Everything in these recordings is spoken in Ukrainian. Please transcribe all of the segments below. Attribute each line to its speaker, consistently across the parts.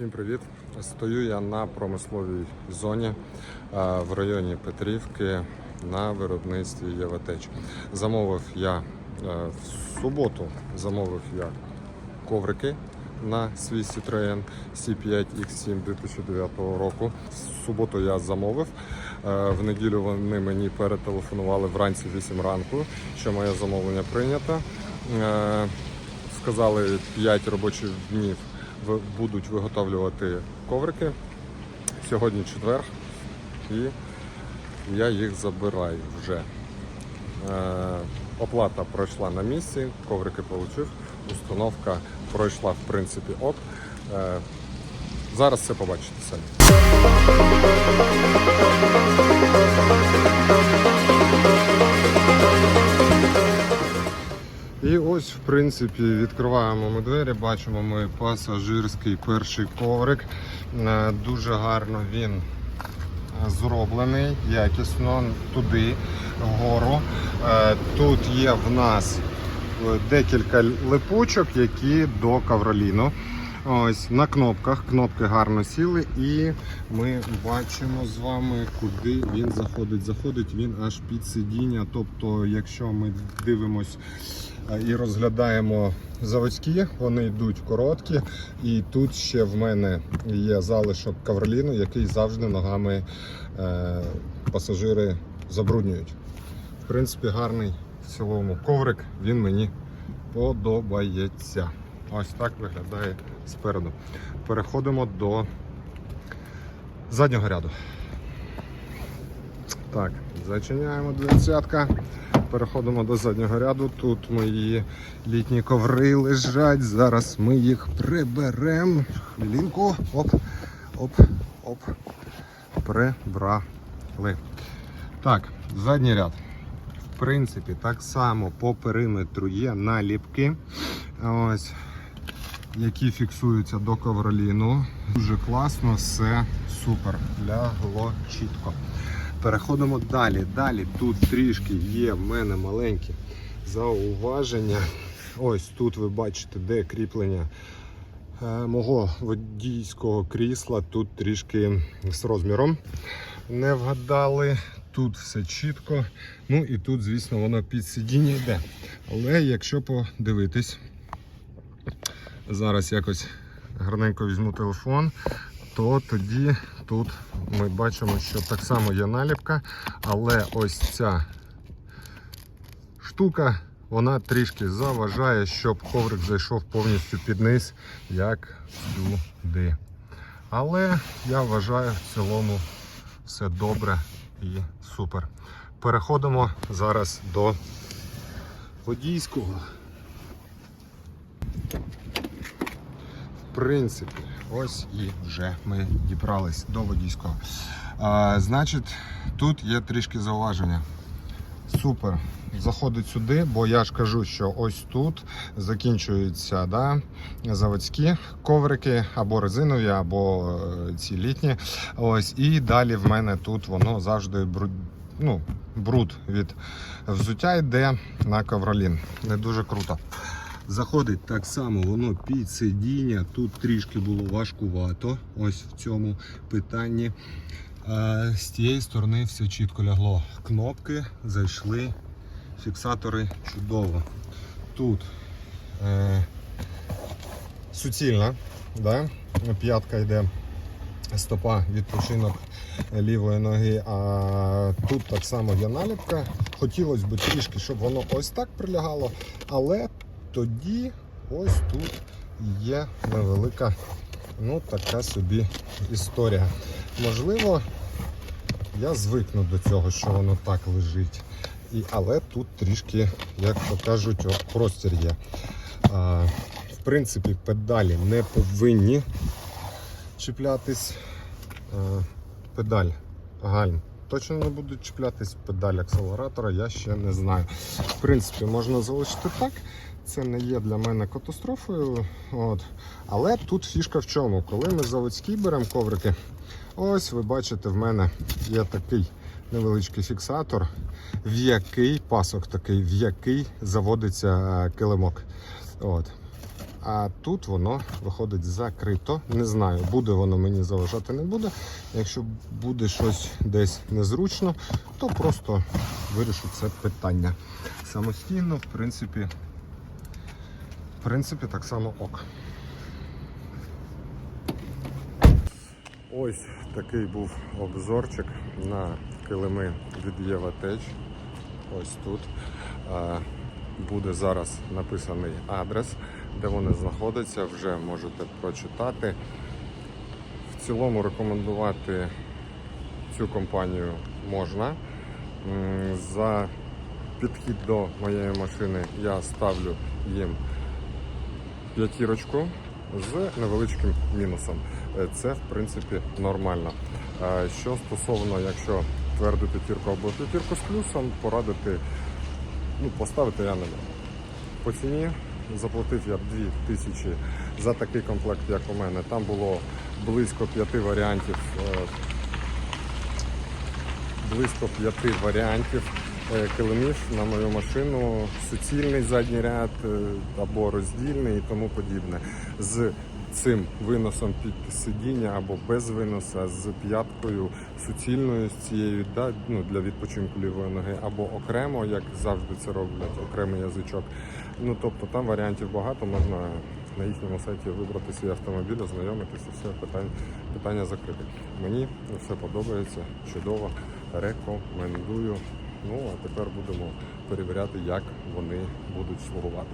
Speaker 1: Всім привіт! Стою я на промисловій зоні е, в районі Петрівки на виробництві Єватеч. Замовив я е, в суботу замовив я коврики на свій Citroen C5 X7 2009 року. В суботу я замовив. Е, В неділю вони мені перетелефонували вранці 8 ранку, що моє замовлення прийнято. Сказали 5 робочих днів будуть виготовлювати коврики. Сьогодні четвер і я їх забираю вже. Е, оплата пройшла на місці, коврики отримав, установка пройшла в принципі ок. Е, зараз це побачите самі. І ось, в принципі, відкриваємо ми двері, бачимо ми пасажирський перший коврик. Е, Дуже гарно він зроблений, якісно туди, вгору. Е, Тут є в нас е, декілька липучок, які до кавроліну. Ось на кнопках. Кнопки гарно сіли, і ми бачимо з вами, куди він заходить. Заходить він аж під сидіння. Тобто, якщо ми дивимось е, і розглядаємо заводські, вони йдуть короткі. І тут ще в мене є залишок кавроліну, який завжди ногами е, пасажири забруднюють. В принципі, гарний в цілому коврик, він мені подобається. Ось так виглядає спереду. Переходимо до заднього ряду. Так, зачиняємо двадцятка. Переходимо до заднього ряду. Тут мої літні коври лежать. Зараз ми їх приберемо. Хвилинку. Оп, оп, оп. Прибрали. Так, задній ряд. В принципі, так само по периметру є наліпки. Ось які фіксуються до ковроліну. Дуже класно, все супер. Лягло чітко. Переходимо далі. Далі тут трішки є в мене маленькі зауваження. Ось тут ви бачите, де кріплення е, мого водійського крісла. Тут трішки з розміром не вгадали. Тут все чітко. Ну і тут, звісно, воно під сидіння йде. Але якщо подивитись, зараз якось гарненько візьму телефон, то тоді тут ми бачимо, що так само є наліпка, але ось ця штука, вона трішки заважає, щоб коврик зайшов повністю під низ, як сюди. Але я вважаю в цілому все добре і супер. Переходимо зараз до водійського. Принципі, ось і вже ми дібрались до водійського. А, значить, тут є трішки зауваження. Супер. Заходить сюди, бо я ж кажу, що ось тут закінчуються да, заводські коврики або резинові, або е, ці літні. Ось, і далі в мене тут воно завжди бруд, ну, бруд від взуття йде на ковролін. Не дуже круто. Заходить так само, воно під сидіння. Тут трішки було важкувато. Ось в цьому питанні. Е, З тієї сторони все чітко лягло. Кнопки зайшли, фіксатори чудово. Тут е, суцільна, да? п'ятка йде стопа відпочинок лівої ноги. А тут так само є наліпка. Хотілося б трішки, щоб воно ось так прилягало, але тоді ось тут є невелика, ну така собі історія. Можливо, я звикну до цього, що воно так лежить. І, але тут трішки, як то кажуть, простір є. А, в принципі, педалі не повинні чіплятись. А, педаль гальм точно не будуть чіплятись, педаль акселератора я ще не знаю. В принципі, можна залишити так. Це не є для мене катастрофою. От. Але тут фішка в чому? Коли ми заводські беремо коврики, ось ви бачите, в мене є такий невеличкий фіксатор, в який пасок такий, в який заводиться е, килимок. От. А тут воно виходить закрито. Не знаю, буде воно мені заважати, не буде. Якщо буде щось десь незручно, то просто вирішу це питання. Самостійно, в принципі, в принципі, так само ок. Ось такий був обзорчик на килими від Єва Теч. Ось тут. Буде зараз написаний адрес, де вони знаходяться, вже можете прочитати. В цілому рекомендувати цю компанію можна. За підхід до моєї машини я ставлю їм п'ятірочку з невеличким мінусом. Е, Це в принципі нормально. Е, Що стосовно, якщо тверду п'ятірку або п'ятірку з плюсом, порадити, ну, поставити я не можу. По ціні заплатив я 2000 за такий комплект, як у мене. Там було близько п'яти варіантів. е, Близько п'яти варіантів килимів на мою машину, суцільний задній ряд е, або роздільний і тому подібне. З цим виносом під сидіння або без виноса, з п'яткою суцільною з цією да, ну, для відпочинку лівої ноги, або окремо, як завжди це роблять, окремий язичок. Ну тобто там варіантів багато, можна на їхньому сайті вибрати свій автомобіль, ознайомитися, все питання, питання закрите. Мені все подобається, чудово, рекомендую. Ну а тепер будемо перевіряти, як вони будуть слугувати.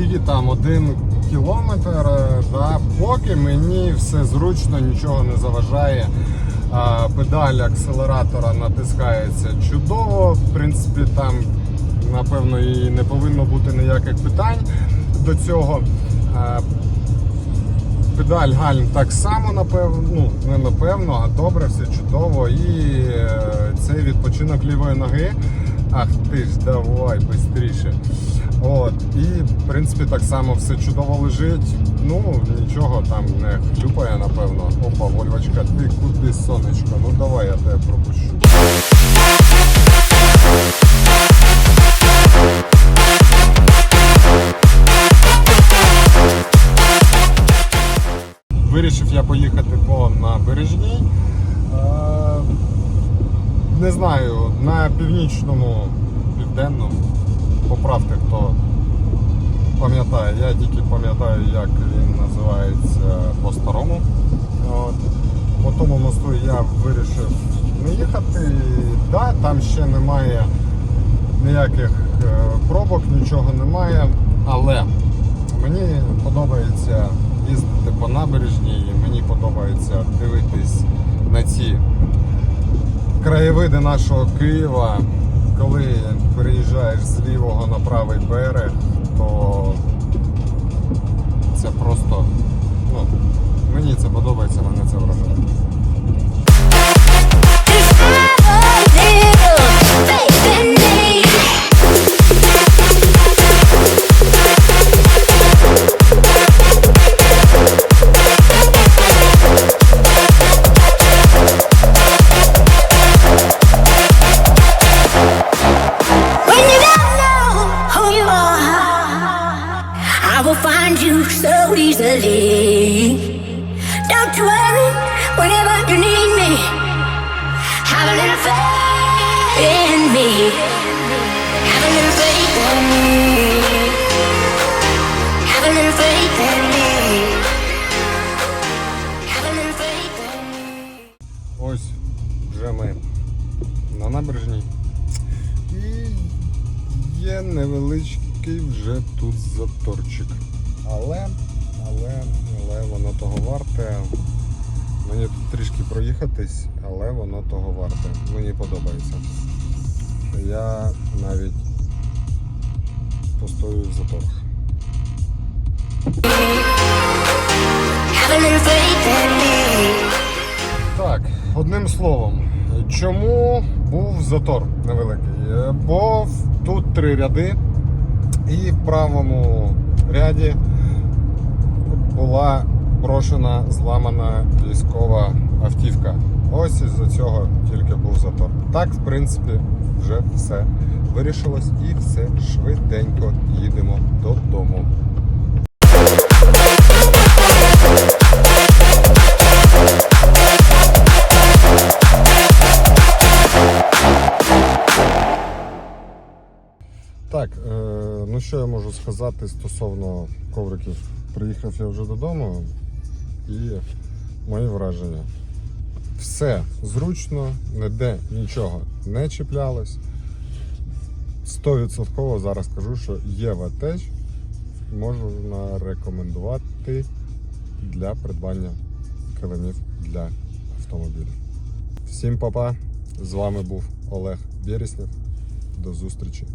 Speaker 1: Скільки там, один кілометр, е, да, поки мені все зручно, нічого не заважає. Педаль акселератора натискається чудово. В принципі, там напевно і не повинно бути ніяких питань до цього. А, Педаль гальм так само, напевно, ну не напевно, а добре, все чудово. І е, цей відпочинок лівої ноги. Ах ти ж, давай швидше. От, і в принципі так само все чудово лежить. Ну, нічого там не хлюпає, напевно. Опа, Вольвочка, ти куди сонечко? Ну давай я тебе пропущу. Вирішив я поїхати по набережній. Е, Не знаю, на північному, південному, поправте, хто пам'ятає. Я тільки пам'ятаю, як він називається по-старому. По тому мосту я вирішив не їхати. Да, там ще немає ніяких е, пробок, нічого немає. Але мені подобається їздити по набережній, мені подобається дивитись на ці краєвиди нашого Києва. Коли переїжджаєш з лівого на правий берег, тут заторчик. Але, але, але воно того варте. проїхатись, але воно того варте. Мені подобається. Я навіть постою в заторах. Так, одним словом, чому був затор невеликий? Е, Бо тут три ряди, і в правому ряді була брошена зламана військова автівка. Ось із-за цього тільки був затор. Так, в принципі, вже все вирішилось і все швиденько їдемо додому. Так, е, ну що я можу сказати стосовно ковриків? Приїхав я вже додому і мої враження. Все зручно, ніде нічого не чіплялось. 100% зараз кажу, що Єва теж можна рекомендувати для придбання килимів для автомобіля. Всім па-па! З вами був Олег Береснєв. До зустрічі